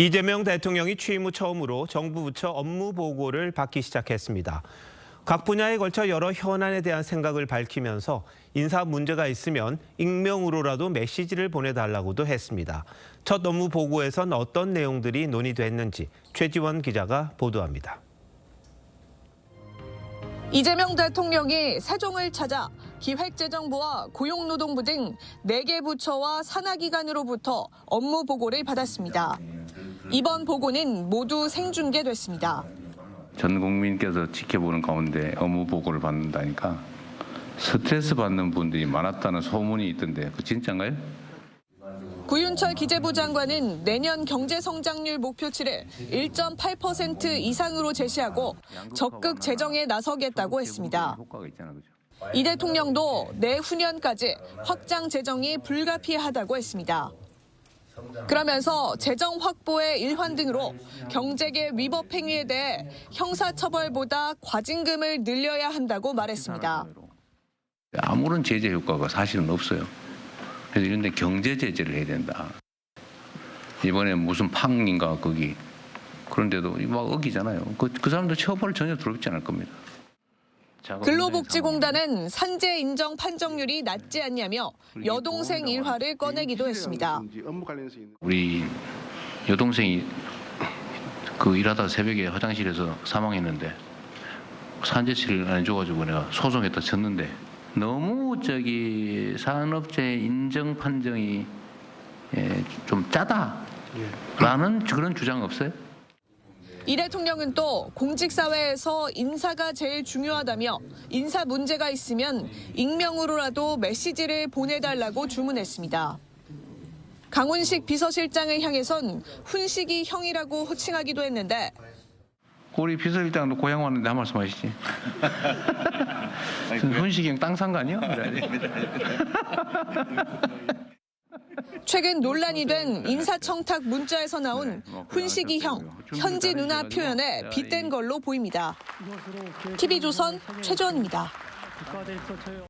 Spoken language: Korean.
이재명 대통령이 취임 후 처음으로 정부 부처 업무 보고를 받기 시작했습니다. 각 분야에 걸쳐 여러 현안에 대한 생각을 밝히면서 인사 문제가 있으면 익명으로라도 메시지를 보내달라고도 했습니다. 첫 업무 보고에선 어떤 내용들이 논의됐는지 최지원 기자가 보도합니다. 이재명 대통령이 세종을 찾아 기획재정부와 고용노동부 등 4개 부처와 산하기관으로부터 업무 보고를 받았습니다. 이번 보고는 모두 생중계됐습니다. 전 국민께서 지켜보는 가운데 업무 보고를 받는다니까 스트레스 받는 분들이 많았다는 소문이 있던데 그 진짜인가요? 구윤철 기재부 장관은 내년 경제 성장률 목표치를 1.8% 이상으로 제시하고 적극 재정에 나서겠다고 했습니다. 이 대통령도 내후년까지 확장 재정이 불가피하다고 했습니다. 그러면서 재정 확보의 일환 등으로 경제계 위법 행위에 대해 형사처벌보다 과징금을 늘려야 한다고 말했습니다. 아무런 제재 효과가 사실은 없어요. 그래서 이런데 경제 제재를 해야 된다. 이번에 무슨 팡인가 거기 그런데도 막 어기잖아요. 그, 그 사람들 처벌 전혀 두렵지 않을 겁니다. 근로복지공단은 산재 인정 판정률이 낮지 않냐며 여동생 일화를 꺼내기도 했습니다. 우리 여동생이 그 일하다 새벽에 화장실에서 사망했는데 산재치를 안 해줘가지고 내가 소송했다 졌는데 너무 저기 산업재 인정 판정이 예, 좀 짜다라는 그런 주장 없어요? 이 대통령은 또 공직사회에서 인사가 제일 중요하다며 인사 문제가 있으면 익명으로라도 메시지를 보내달라고 주문했습니다. 강훈식 비서실장을 향해선 훈식이 형이라고 호칭하기도 했는데 우리 비서실장도 고향 왔는데 한 말씀 하시지. 훈식이 땅산 거 아니야? 최근 논란이 된 인사청탁 문자에서 나온 훈식이 형, 현지 누나 표현에 빗댄 걸로 보입니다. TV조선 최주원입니다.